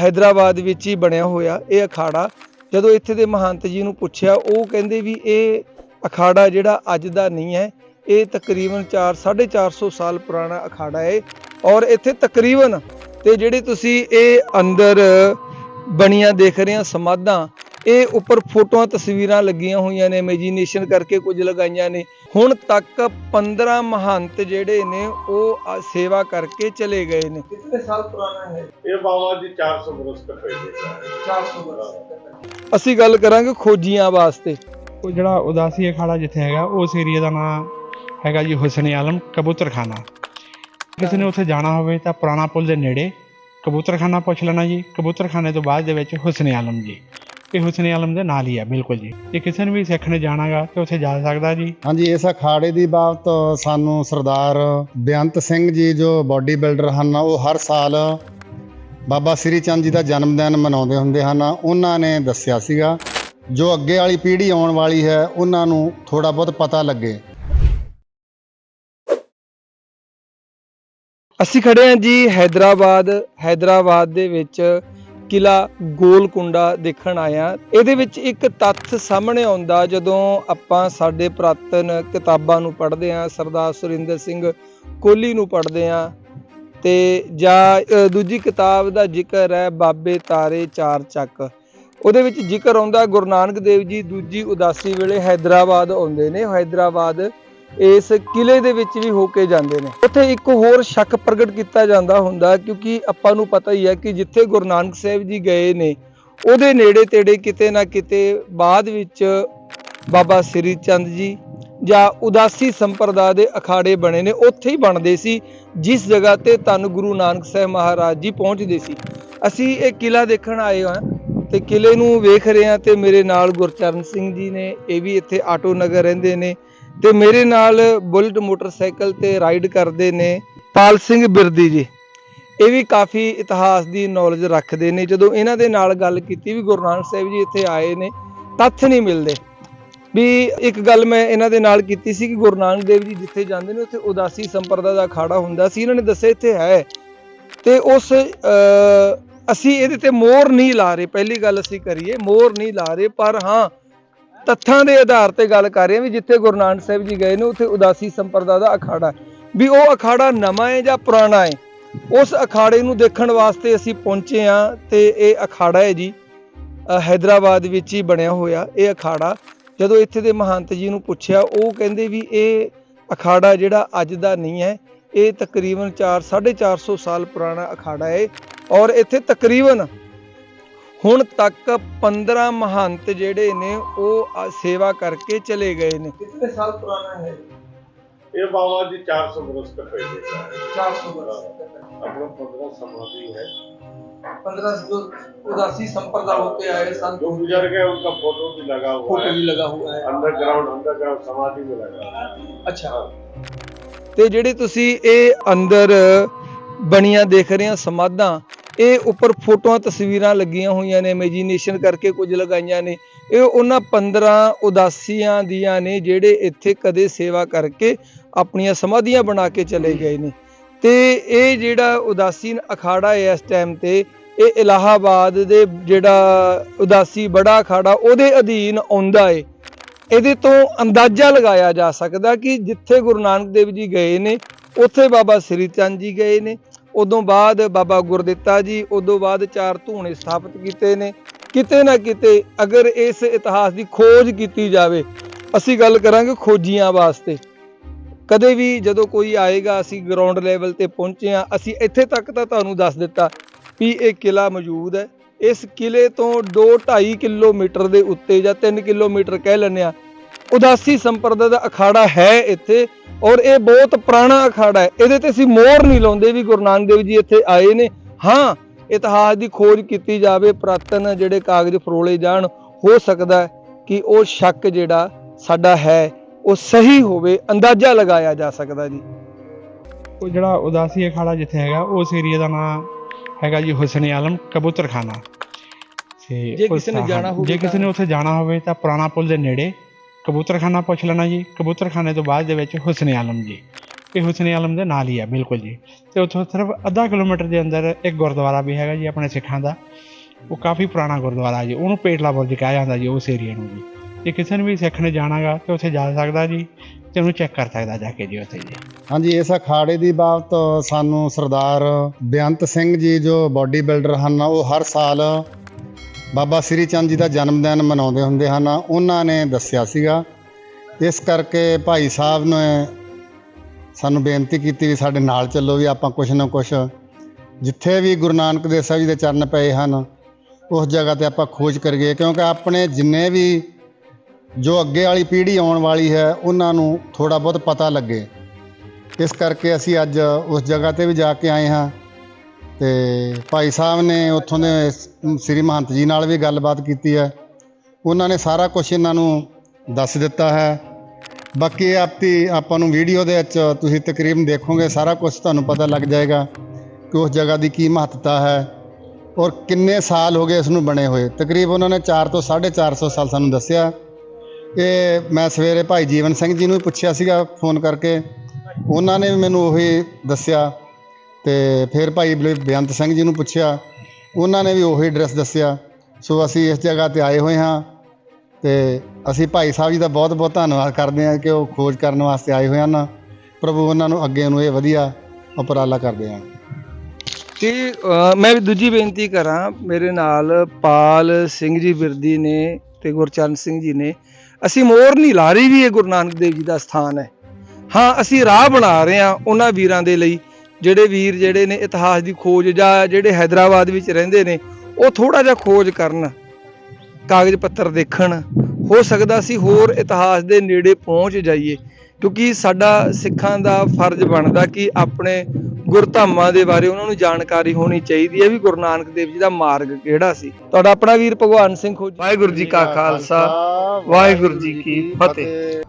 ਹైదరాబాద్ ਵਿੱਚ ਹੀ ਬਣਿਆ ਹੋਇਆ ਇਹ ਅਖਾੜਾ। ਜਦੋਂ ਇੱਥੇ ਦੇ ਮਹੰਤ ਜੀ ਨੂੰ ਪੁੱਛਿਆ, ਉਹ ਕਹਿੰਦੇ ਵੀ ਇਹ ਅਖਾੜਾ ਜਿਹੜਾ ਅੱਜ ਦਾ ਨਹੀਂ ਹੈ, ਇਹ ਤਕਰੀਬਨ 4 450 ਸਾਲ ਪੁਰਾਣਾ ਅਖਾੜਾ ਹੈ ਔਰ ਇੱਥੇ ਤਕਰੀਬਨ ਤੇ ਜਿਹੜੇ ਤੁਸੀਂ ਇਹ ਅੰਦਰ ਬਣੀਆਂ ਦੇਖ ਰਹੇ ਆ ਸਮਾਧਾਂ ਇਹ ਉੱਪਰ ਫੋਟੋਆਂ ਤਸਵੀਰਾਂ ਲੱਗੀਆਂ ਹੋਈਆਂ ਨੇ ਇਮੇਜਿਨੇਸ਼ਨ ਕਰਕੇ ਕੁਝ ਲਗਾਈਆਂ ਨੇ। ਹੁਣ ਤੱਕ 15 ਮਹੰਤ ਜਿਹੜੇ ਨੇ ਉਹ ਸੇਵਾ ਕਰਕੇ ਚਲੇ ਗਏ ਨੇ। ਕਿੰਨੇ ਸਾਲ ਪੁਰਾਣਾ ਹੈ? ਇਹ ਬਾਬਾ ਜੀ 400 ਬਰਸ ਤੱਕ ਪਹਿਲੇ 400 ਅਸੀਂ ਗੱਲ ਕਰਾਂਗੇ ਖੋਜੀਆਂ ਵਾਸਤੇ। ਉਹ ਜਿਹੜਾ ਉਦਾਸੀ ਅਖਾੜਾ ਜਿੱਥੇ ਹੈਗਾ ਉਸ ਏਰੀਆ ਦਾ ਨਾਮ ਹੈਗਾ ਜੀ ਹੁਸਨ ਆਲਮ ਕਬੂਤਰਖਾਨਾ। ਕਿਸੇ ਨੇ ਉੱਥੇ ਜਾਣਾ ਹੋਵੇ ਤਾਂ ਪੁਰਾਣਾ ਪੁਲ ਦੇ ਨੇੜੇ ਕਬੂਤਰਖਾਨਾ ਪੁੱਛ ਲੈਣਾ ਜੀ। ਕਬੂਤਰਖਾਨੇ ਤੋਂ ਬਾਅਦ ਦੇ ਵਿੱਚ ਹੁਸਨ ਆਲਮ ਜੀ। ਇਹ ਹੁਸਨੇ ਆਲਮ ਦੇ ਨਾਲ ਹੀ ਹੈ ਬਿਲਕੁਲ ਜੀ। ਜੇ ਕਿਸੇ ਨੇ ਵੀ ਸਿੱਖ ਜਾਣਾਗਾ ਤੇ ਉੱਥੇ ਜਾ ਸਕਦਾ ਜੀ। ਹਾਂਜੀ ਇਸ ਅਖਾੜੇ ਦੀ ਬਾਬਤ ਸਾਨੂੰ ਸਰਦਾਰ ਬੇਅੰਤ ਸਿੰਘ ਜੀ ਜੋ ਬਾਡੀ ਬਿਲਡਰ ਹਨ ਉਹ ਹਰ ਸਾਲ ਬਾਬਾ ਸ੍ਰੀ ਚੰਦ ਜੀ ਦਾ ਜਨਮ ਦਿਨ ਮਨਾਉਂਦੇ ਹੁੰਦੇ ਹਨ। ਉਹਨਾਂ ਨੇ ਦੱਸਿਆ ਸੀਗਾ ਜੋ ਅੱਗੇ ਵਾਲੀ ਪੀੜ੍ਹੀ ਆਉਣ ਵਾਲੀ ਹੈ ਉਹਨਾਂ ਨੂੰ ਥੋੜਾ ਬਹੁਤ ਪਤਾ ਲੱਗੇ। ਅਸੀਂ ਖੜੇ ਹਾਂ ਜੀ ਹైదరాబాద్ ਹైదరాబాద్ ਦੇ ਵਿੱਚ ਕਿਲਾ ਗੋਲਕੁੰਡਾ ਦੇਖਣ ਆਇਆ ਇਹਦੇ ਵਿੱਚ ਇੱਕ ਤੱਥ ਸਾਹਮਣੇ ਆਉਂਦਾ, ਜਦੋਂ ਆਪਾਂ ਸਾਡੇ ਪ੍ਰਾਤਨ ਕਿਤਾਬਾਂ ਨੂੰ ਪੜ੍ਹਦੇ ਆਂ ਸਰਦਾਰ ਸੁਰਿੰਦਰ ਸਿੰਘ ਕੋਹਲੀ ਨੂੰ ਪੜ੍ਹਦੇ ਆਂ ਤੇ ਜਾਂ ਦੂਜੀ ਕਿਤਾਬ ਦਾ ਜ਼ਿਕਰ ਹੈ ਬਾਬੇ ਤਾਰੇ ਚਾਰ ਚੱਕ। ਉਹਦੇ ਵਿੱਚ ਜ਼ਿਕਰ ਆਉਂਦਾ, ਗੁਰੂ ਨਾਨਕ ਦੇਵ ਜੀ ਦੂਜੀ ਉਦਾਸੀ ਵੇਲੇ ਹైదరాబాద్ ਆਉਂਦੇ ਨੇ। ਹైదరాబాద్ ਇਸ ਕਿਲੇ ਦੇ ਵਿੱਚ ਵੀ ਹੋ ਕੇ ਜਾਂਦੇ ਨੇ। ਉੱਥੇ ਇੱਕ ਹੋਰ ਸ਼ੱਕ ਪ੍ਰਗਟ ਕੀਤਾ ਜਾਂਦਾ ਹੁੰਦਾ ਕਿਉਂਕਿ ਆਪਾਂ ਨੂੰ ਪਤਾ ਹੀ ਹੈ ਕਿ ਜਿੱਥੇ ਗੁਰੂ ਨਾਨਕ ਸਾਹਿਬ ਜੀ ਗਏ ਨੇ, ਉਹਦੇ ਨੇੜੇ ਤੇੜੇ ਕਿਤੇ ਨਾ ਕਿਤੇ ਬਾਅਦ ਵਿੱਚ ਬਾਬਾ ਸ੍ਰੀ ਚੰਦ ਜੀ ਜਾਂ ਉਦਾਸੀ ਸੰਪਰਦਾ ਦੇ ਅਖਾੜੇ ਬਣੇ ਨੇ, ਉੱਥੇ ਹੀ ਬਣਦੇ ਸੀ, ਜਿਸ ਜਗ੍ਹਾ ਤੇ ਧੰਨ ਗੁਰੂ ਨਾਨਕ ਸਾਹਿਬ ਮਹਾਰਾਜ ਜੀ ਪਹੁੰਚਦੇ ਸੀ। ਅਸੀਂ ਇਹ ਕਿਲਾ ਦੇਖਣ ਆਏ ਹਾਂ ਤੇ ਕਿਲੇ ਨੂੰ ਵੇਖ ਰਹੇ ਹਾਂ ਤੇ ਮੇਰੇ ਨਾਲ ਗੁਰਚਰਨ ਸਿੰਘ ਜੀ ਨੇ, ਇਹ ਵੀ ਇੱਥੇ ਆਟੋ ਨਗਰ ਰਹਿੰਦੇ ਨੇ। ਤੇ ਮੇਰੇ ਨਾਲ ਬੁਲਟ ਮੋਟਰਸਾਈਕਲ ਤੇ ਰਾਈਡ ਕਰਦੇ ਨੇ ਪਾਲ ਸਿੰਘ ਬਿਰਦੀ ਜੀ। ਇਹ ਵੀ ਕਾਫੀ ਇਤਿਹਾਸ ਦੀ ਨੌਲੇਜ ਰੱਖਦੇ ਨੇ। ਜਦੋਂ ਇਹਨਾਂ ਦੇ ਨਾਲ ਗੱਲ ਕੀਤੀ ਵੀ ਗੁਰੂ ਨਾਨਕ ਸਾਹਿਬ ਜੀ ਇੱਥੇ ਆਏ ਨੇ ਤੱਥ ਨਹੀਂ ਮਿਲਦੇ। ਵੀ ਇੱਕ ਗੱਲ ਮੈਂ ਇਹਨਾਂ ਦੇ ਨਾਲ ਕੀਤੀ ਸੀ ਕਿ ਗੁਰੂ ਨਾਨਕ ਦੇਵ ਜੀ ਜਿੱਥੇ ਜਾਂਦੇ ਨੇ ਉੱਥੇ ਉਦਾਸੀ ਸੰਪਰਦਾ ਦਾ ਅਖਾੜਾ ਹੁੰਦਾ ਸੀ। ਇਹਨਾਂ ਨੇ ਦੱਸਿਆ ਇੱਥੇ ਹੈ। ਤੇ ਉਸ ਅਹ, ਅਸੀਂ ਇਹਦੇ ਤੇ ਮੋਹਰ ਨਹੀਂ ਲਾ ਰਹੇ। ਪਹਿਲੀ ਗੱਲ ਅਸੀਂ ਕਰੀਏ ਮੋਰ ਨਹੀਂ ਲਾ ਰਹੇ ਪਰ ਹਾਂ ਤੱਥਾਂ ਦੇ ਆਧਾਰ ਤੇ ਗੱਲ ਕਰ ਰਹੇ ਹਾਂ ਵੀ ਜਿੱਥੇ ਗੁਰੂ ਨਾਨਕ ਸਾਹਿਬ ਜੀ ਗਏ ਨੇ, ਉੱਥੇ ਉਦਾਸੀ ਸੰਪਰਦਾ ਦਾ ਅਖਾੜਾ ਵੀ ਉਹ ਅਖਾੜਾ ਨਵਾਂ ਹੈ ਜਾਂ ਪੁਰਾਣਾ ਹੈ? ਉਸ ਅਖਾੜੇ ਨੂੰ ਦੇਖਣ ਵਾਸਤੇ ਅਸੀਂ ਪਹੁੰਚੇ ਆ ਤੇ ਇਹ ਅਖਾੜਾ ਹੈ ਜੀ ਹైదరాబాద్ ਵਿੱਚ ਹੀ ਬਣਿਆ ਹੋਇਆ ਇਹ ਅਖਾੜਾ। ਜਦੋਂ ਇੱਥੇ ਦੇ ਮਹੰਤ ਜੀ ਨੂੰ ਪੁੱਛਿਆ, ਉਹ ਕਹਿੰਦੇ ਵੀ ਇਹ ਅਖਾੜਾ ਜਿਹੜਾ ਅੱਜ ਦਾ ਨਹੀਂ ਹੈ, ਇਹ ਤਕਰੀਬਨ 4 450 ਸਾਲ ਪੁਰਾਣਾ ਅਖਾੜਾ ਹੈ ਔਰ ਇੱਥੇ ਤਕਰੀਬਨ ਹੁਣ ਤੱਕ 15 ਮਹੰਤ ਜਿਹੜੇ ਨੇ ਉਹ ਅ, ਸੇਵਾ ਕਰਕੇ ਚਲੇ ਗਏ ਨੇ ਕਿੰਨੇ ਸਾਲ ਪੁਰਾਣਾ ਹੈ ਇਹ ਬਾਬਾ ਜੀ 400 ਬਰਸ ਤੱਕ ਪਹਿਲੇ 400 ਆਪਣਾ 15 समाधि है 15 जो उदासी संप्रदा होते आए सन जो गुजर गए उनका फोटो भी लगा हुआ फोटो है भी लगा हुआ है अंडरग्राउंड अंडरग्राउंड समाधि में लगा हुआ है ਅੱਛਾ ਤੇ ਜਿਹੜੇ ਤੁਸੀਂ ਇਹ ਅੰਦਰ ਬਣੀਆਂ ਦੇਖ ਰਹੇ ਹੋ ਸਮਾਧਾਂ ਇਹ ਉੱਪਰ ਫੋਟੋਆਂ ਤਸਵੀਰਾਂ ਲੱਗੀਆਂ ਹੋਈਆਂ ਨੇ ਇਮੇਜਿਨੇਸ਼ਨ ਕਰਕੇ ਕੁਝ ਲਗਾਈਆਂ ਨੇ। ਇਹ ਉਹਨਾਂ 15 ਉਦਾਸੀਆਂ ਦੀਆਂ ਨੇ, ਜਿਹੜੇ ਇੱਥੇ ਕਦੇ ਸੇਵਾ ਕਰਕੇ ਆਪਣੀਆਂ ਸਮਾਧੀਆਂ ਬਣਾ ਕੇ ਚਲੇ ਗਏ ਨੇ। ਤੇ ਇਹ ਜਿਹੜਾ ਉਦਾਸੀਨ ਅਖਾੜਾ ਹੈ ਇਸ ਟਾਈਮ ਤੇ, ਇਹ ਇਲਾਹਾਬਾਦ ਦੇ ਜਿਹੜਾ ਉਦਾਸੀ ਬੜਾ ਅਖਾੜਾ, ਉਹਦੇ ਅਧੀਨ ਆਉਂਦਾ ਏ। ਇਹਦੇ ਤੋਂ ਅੰਦਾਜ਼ਾ ਲਗਾਇਆ ਜਾ ਸਕਦਾ ਕਿ ਜਿੱਥੇ ਗੁਰੂ ਨਾਨਕ ਦੇਵ ਜੀ ਗਏ ਨੇ, ਉੱਥੇ ਬਾਬਾ ਸ੍ਰੀ ਚੰਦ ਜੀ ਗਏ ਨੇ। ਉਦੋਂ ਬਾਅਦ ਬਾਬਾ ਗੁਰਦਿੱਤਾ ਜੀ ਉਦੋਂ ਬਾਅਦ ਚਾਰ ਧੂਣੇ ਸਥਾਪਿਤ ਕੀਤੇ ਨੇ। ਕਿਤੇ ਨਾ ਕਿਤੇ ਅਗਰ ਇਸ ਇਤਿਹਾਸ ਦੀ ਖੋਜ ਕੀਤੀ ਜਾਵੇ, ਅਸੀਂ ਗੱਲ ਕਰਾਂਗੇ ਖੋਜੀਆਂ ਵਾਸਤੇ। ਕਦੇ ਵੀ ਜਦੋਂ ਕੋਈ ਆਏਗਾ, ਅਸੀਂ ਗਰਾਊਂਡ ਲੈਵਲ ਤੇ ਪਹੁੰਚੇ ਹਾਂ, ਅਸੀਂ ਇੱਥੇ ਤੱਕ ਤਾਂ ਤੁਹਾਨੂੰ ਦੱਸ ਦਿੱਤਾ ਵੀ ਇਹ ਕਿਲਾ ਮੌਜੂਦ ਹੈ। ਇਸ ਕਿਲੇ ਤੋਂ 2.5 ਕਿਲੋਮੀਟਰ ਦੇ ਉੱਤੇ ਜਾਂ 3 ਕਿਲੋਮੀਟਰ ਕਹਿ ਲੈਂਦੇ ਆ ਉਦਾਸੀ ਸੰਪਰਦਾ ਦਾ ਅਖਾੜਾ ਹੈ ਇੱਥੇ। ਔਰ ਇਹ ਬਹੁਤ ਪੁਰਾਣਾ ਅਖਾੜਾ ਹੈ। ਇਹਦੇ ਤੇ ਅਸੀਂ ਮੋਹਰ ਨਹੀਂ ਲਾਉਂਦੇ ਵੀ ਗੁਰੂ ਨਾਨਕ ਦੇਵ ਜੀ ਇੱਥੇ ਆਏ ਨੇ। ਹਾਂ ਇਤਿਹਾਸ ਦੀ ਖੋਜ ਕੀਤੀ ਜਾਵੇ ਪ੍ਰਾਤਨ ਜਿਹੜੇ ਕਾਗਜ਼ ਫਰੋਲੇ ਜਾਣ ਹੋ ਸਕਦਾ ਹੈ ਕਿ ਉਹ ਸ਼ੱਕ ਜਿਹੜਾ ਸਾਡਾ ਹੈ ਉਹ ਸਹੀ ਹੋਵੇ ਅੰਦਾਜ਼ਾ ਲਗਾਇਆ ਜਾ ਸਕਦਾ ਜੀ। ਉਹ ਜਿਹੜਾ ਉਦਾਸੀ ਅਖਾੜਾ ਜਿੱਥੇ ਹੈਗਾ ਉਸ ਏਰੀਆ ਦਾ ਨਾਮ ਹੈਗਾ ਜੀ ਹੁਸਨ ਆਲਮ ਕਬੂਤਰਖਾਨਾ। ਤੇ ਜੇ ਕਿਸੇ ਨੇ ਦਾ- ਜਾਣਾ ਹੋਵੇ ਜੇ ਕਿਸੇ ਨੇ ਉੱਥੇ ਜਾਣਾ ਹੋਵੇ ਤਾਂ ਪੁਰਾਣਾ ਪੁਲ ਦੇ ਨੇੜੇ ਕਬੂਤਰਖਾਨਾ ਪੁੱਛ ਲੈਣਾ ਜੀ। ਕਬੂਤਰਖਾਨੇ ਤੋਂ ਬਾਅਦ ਦੇ ਵਿੱਚ ਹੁਸਨ ਆਲਮ ਜੀ। ਇਹ ਹੁਸਨ ਆਲਮ ਦੇ ਨਾਲ ਹੀ ਆ, ਬਿਲਕੁਲ ਜੀ। ਤੇ ਉੱਥੋਂ ਸਿਰਫ ਅੱਧਾ ਕਿਲੋਮੀਟਰ ਦੇ ਅੰਦਰ ਇੱਕ ਗੁਰਦੁਆਰਾ ਵੀ ਹੈਗਾ ਜੀ ਆਪਣੇ ਸਿੱਖਾਂ ਦਾ। ਉਹ ਕਾਫੀ ਪੁਰਾਣਾ ਗੁਰਦੁਆਰਾ ਜੀ। ਉਹਨੂੰ ਪੇਟਲਾ ਬੁਰਜ ਕਿਹਾ ਜਾਂਦਾ ਜੀ, ਉਸ ਏਰੀਆ ਨੂੰ ਜੀ। ਜੇ ਕਿਸੇ ਨੂੰ ਵੀ ਸਿੱਖ ਨੇ ਜਾਣਾਗਾ ਤੇ ਉੱਥੇ ਜਾ ਸਕਦਾ ਜੀ ਤੇ ਉਹਨੂੰ ਚੈੱਕ ਕਰ ਸਕਦਾ ਜਾ ਕੇ ਜੀ ਉੱਥੇ ਜੀ। ਹਾਂਜੀ, ਇਸ ਅਖਾੜੇ ਦੀ ਬਾਬਤ ਸਾਨੂੰ ਸਰਦਾਰ ਬੇਅੰਤ ਸਿੰਘ ਜੀ ਜੋ ਬਾਡੀ ਬਿਲਡਰ ਹਨ, ਉਹ ਹਰ ਸਾਲ ਬਾਬਾ ਸ੍ਰੀ ਚੰਦ ਜੀ ਦਾ ਜਨਮ ਦਿਨ ਮਨਾਉਂਦੇ ਹੁੰਦੇ ਹਨ, ਉਹਨਾਂ ਨੇ ਦੱਸਿਆ ਸੀਗਾ। ਇਸ ਕਰਕੇ ਭਾਈ ਸਾਹਿਬ ਨੇ ਸਾਨੂੰ ਬੇਨਤੀ ਕੀਤੀ ਵੀ ਸਾਡੇ ਨਾਲ ਚੱਲੋ ਵੀ ਆਪਾਂ ਕੁਛ ਨਾ ਕੁਛ, ਜਿੱਥੇ ਵੀ ਗੁਰੂ ਨਾਨਕ ਦੇਵ ਸਾਹਿਬ ਜੀ ਦੇ ਚਰਨ ਪਏ ਹਨ, ਉਸ ਜਗ੍ਹਾ ਤੇ ਆਪਾਂ ਖੋਜ ਕਰੀਏ, ਕਿਉਂਕਿ ਆਪਣੇ ਜਿੰਨੇ ਵੀ ਜੋ ਅੱਗੇ ਵਾਲੀ ਪੀੜ੍ਹੀ ਆਉਣ ਵਾਲੀ ਹੈ, ਉਹਨਾਂ ਨੂੰ ਥੋੜਾ ਬਹੁਤ ਪਤਾ ਲੱਗੇ। ਇਸ ਕਰਕੇ ਅਸੀਂ ਅੱਜ ਉਸ ਜਗ੍ਹਾ ਤੇ ਵੀ ਜਾ ਕੇ ਆਏ ਹਾਂ। ਤੇ ਭਾਈ ਸਾਹਿਬ ਨੇ ਉੱਥੋਂ ਦੇ ਸ੍ਰੀ ਮਹੰਤ ਜੀ ਨਾਲ ਵੀ ਗੱਲਬਾਤ ਕੀਤੀ ਹੈ। ਉਹਨਾਂ ਨੇ ਸਾਰਾ ਕੁਝ ਇਹਨਾਂ ਨੂੰ ਦੱਸ ਦਿੱਤਾ ਹੈ। ਬਾਕੀ ਇਹ ਆਪਾਂ ਨੂੰ ਵੀਡੀਓ ਦੇ ਵਿੱਚ ਤੁਸੀਂ ਤਕਰੀਬਨ ਦੇਖੋਗੇ, ਸਾਰਾ ਕੁਝ ਤੁਹਾਨੂੰ ਪਤਾ ਲੱਗ ਜਾਏਗਾ ਕਿ ਉਸ ਜਗ੍ਹਾ ਦੀ ਕੀ ਮਹੱਤਤਾ ਹੈ ਔਰ ਕਿੰਨੇ ਸਾਲ ਹੋ ਗਏ ਇਸ ਨੂੰ ਬਣੇ ਹੋਏ। ਤਕਰੀਬਨ ਉਹਨਾਂ ਨੇ 4 ਤੋਂ 450 ਸਾਲ ਸਾਨੂੰ ਦੱਸਿਆ। ਇਹ ਮੈਂ ਸਵੇਰੇ ਭਾਈ ਜੀਵਨ ਸਿੰਘ ਜੀ ਨੂੰ ਵੀ ਪੁੱਛਿਆ ਸੀਗਾ ਫੋਨ ਕਰਕੇ। ਉਹਨਾਂ ਨੇ ਵੀ ਮੈਨੂੰ ਉਹੀ ਦੱਸਿਆ। ਤੇ ਫਿਰ ਭਾਈ ਬਲ- ਬੇਅੰਤ ਸਿੰਘ ਜੀ ਨੂੰ ਪੁੱਛਿਆ ਉਹਨਾਂ ਨੇ ਵੀ ਉਹੀ ਐਡਰੈਸ ਦੱਸਿਆ ਸੋ ਅਸੀਂ ਇਸ ਜਗ੍ਹਾ ਤੇ ਆਏ ਹੋਏ ਹਾਂ ਤੇ ਅਸੀਂ ਭਾਈ ਸਾਹਿਬ ਜੀ ਦਾ ਬਹੁਤ ਬਹੁਤ ਧੰਨਵਾਦ ਕਰਦੇ ਹਾਂ ਕਿ ਉਹ ਖੋਜ ਕਰਨ ਵਾਸਤੇ ਆਏ ਹੋਏ ਹਨ। ਪ੍ਰਭੂ ਉਹਨਾਂ ਨੂੰ ਅੱਗੇ ਨੂੰ ਇਹ ਵਧੀਆ ਉਪਰਾਲਾ ਕਰਦੇ ਹਨ। ਤੇ ਅ, ਮੈਂ ਵੀ ਦੂਜੀ ਬੇਨਤੀ ਕਰਾਂ ਮੇਰੇ ਨਾਲ ਪਾਲ ਸਿੰਘ ਜੀ ਬਿਰਦੀ ਨੇ ਤੇ ਗੁਰਚਰਨ ਸਿੰਘ ਜੀ ਨੇ। ਅਸੀਂ ਮੋਰ ਨਹੀਂ ਲਾ ਰਹੀ ਵੀ ਇਹ ਗੁਰੂ ਨਾਨਕ ਦੇਵ ਜੀ ਦਾ ਸਥਾਨ ਹੈ। ਹਾਂ ਅਸੀਂ ਰਾਹ ਬਣਾ ਰਹੇ ਹਾਂ ਉਹਨਾਂ ਵੀਰਾਂ ਦੇ ਲਈ। ਜਿਹੜੇ ਵੀਰ ਜਿਹੜੇ ਨੇ ਇਤਿਹਾਸ ਦੀ ਖੋਜ ਜਾਂ ਜਿਹੜੇ ਹైదరాబాద్ ਵਿੱਚ ਰਹਿੰਦੇ ਨੇ, ਉਹ ਥੋੜਾ ਜਿਹਾ ਖੋਜ ਕਰਨ, ਕਾਗਜ਼ ਪੱਤਰ ਦੇਖਣ। ਹੋ ਸਕਦਾ ਸੀ ਹੋਰ ਇਤਿਹਾਸ ਦੇ ਨੇੜੇ ਪਹੁੰਚ ਜਾਈਏ, ਕਿਉਂਕਿ ਸਾਡਾ ਸਿੱਖਾਂ ਦਾ ਫਰਜ਼ ਬਣਦਾ ਕਿ ਆਪਣੇ ਗੁਰਧਾਮਾਂ ਦੇ ਬਾਰੇ ਉਹਨਾਂ ਨੂੰ ਜਾਣਕਾਰੀ ਹੋਣੀ ਚਾਹੀਦੀ ਹੈ ਵੀ ਗੁਰੂ ਨਾਨਕ ਦੇਵ ਜੀ ਦਾ ਮਾਰਗ ਕਿਹੜਾ ਸੀ। ਤੁਹਾਡਾ ਆਪਣਾ ਵੀਰ ਭਗਵਾਨ ਸਿੰਘ ਵਾਹਿਗੁਰੂ ਜੀ ਕਾ ਖਾਲਸਾ, ਵਾਹਿਗੁਰੂ ਜੀ ਕੀ ਫਤਿਹ।